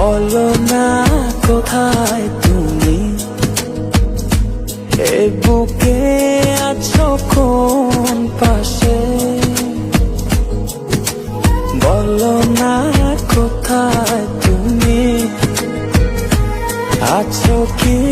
বলো না কোথায় তুমি? এ বুকে আছো কোন পাশে? বলো না কোথায় তুমি? আছো কি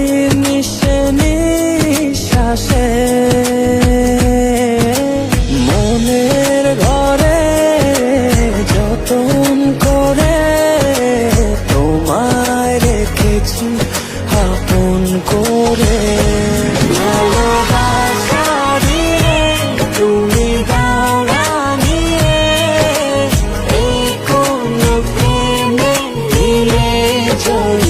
journey.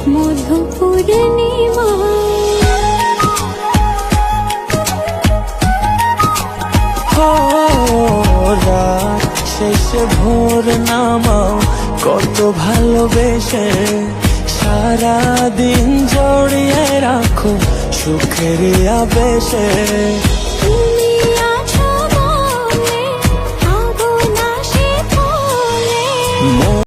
সাজাও মধু পূর্ণিমায় ও রাত শেষে ভোর নামাও, কত ভালোবেসে সারা দিন জড়িয়ে রাখো সুখের আবেশে।